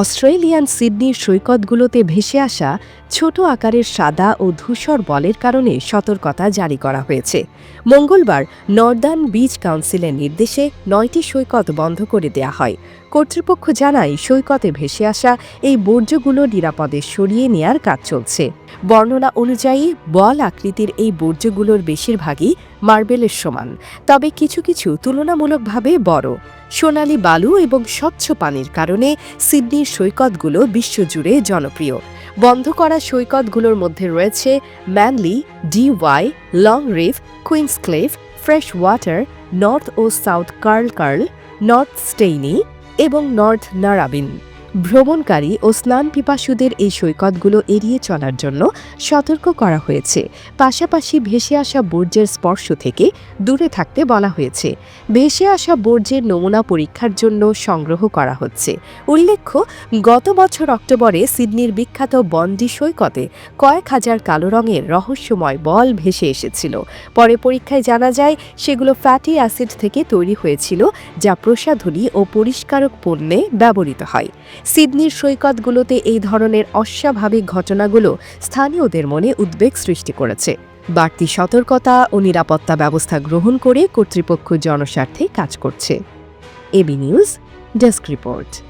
Australian সিডনির সৈকতগুলোতে ভেসে আসা ছোট আকারের সাদা ও ধূসর বলের কারণে সতর্কতা জারি করা হয়েছে। মঙ্গলবার নর্দার্ন বিচ কাউন্সিলের নির্দেশে নয়টি সৈকত বন্ধ করে দেয়া হয়। কর্তৃপক্ষ জানায়, সৈকতে ভেসে আসা এই বর্জ্যগুলো নিরাপদে সরিয়ে নেয়ার কাজ চলছে। বর্ণনা অনুযায়ী, বল আকৃতির এই বর্জ্যগুলোর বেশিরভাগই মার্বেলের সমান, তবে কিছু কিছু তুলনামূলকভাবে বড়। সোনালি বালু এবং স্বচ্ছ পানির কারণে সিডনির সৈকতগুলো বিশ্বজুড়ে জনপ্রিয়। বন্ধ করা সৈকতগুলোর মধ্যে রয়েছে Manly, Dee Why, Long Reef, Queens Cliff, Freshwater, North O South Curl Curl, North Steyne এবং নর্থ নারাবিন। ভ্রমণকারী ও স্নান পিপাসুদের এই সৈকতগুলো এড়িয়ে চলার জন্য সতর্ক করা হয়েছে। পাশাপাশি ভেসে আসা বর্জ্যের স্পর্শ থেকে দূরে থাকতে বলা হয়েছে। ভেসে আসা বর্জ্যের নমুনা পরীক্ষার জন্য সংগ্রহ করা হচ্ছে। উল্লেখ্য, গত বছর অক্টোবরে সিডনির বিখ্যাত বন্ডি সৈকতে কয়েক হাজার কালো রঙের রহস্যময় বল ভেসে এসেছিল। পরে পরীক্ষায় জানা যায়, সেগুলো ফ্যাটি অ্যাসিড থেকে তৈরি হয়েছিল, যা প্রসাধনী ও পরিষ্কারক পণ্যে ব্যবহৃত হয়। সিডনির সৈকতগুলোতে এই ধরনের অস্বাভাবিক ঘটনাগুলো স্থানীয়দের মনে উদ্বেগ সৃষ্টি করেছে। বাড়তি সতর্কতা ও নিরাপত্তা ব্যবস্থা গ্রহণ করে কর্তৃপক্ষ জনস্বার্থে কাজ করছে। AB News, desk report.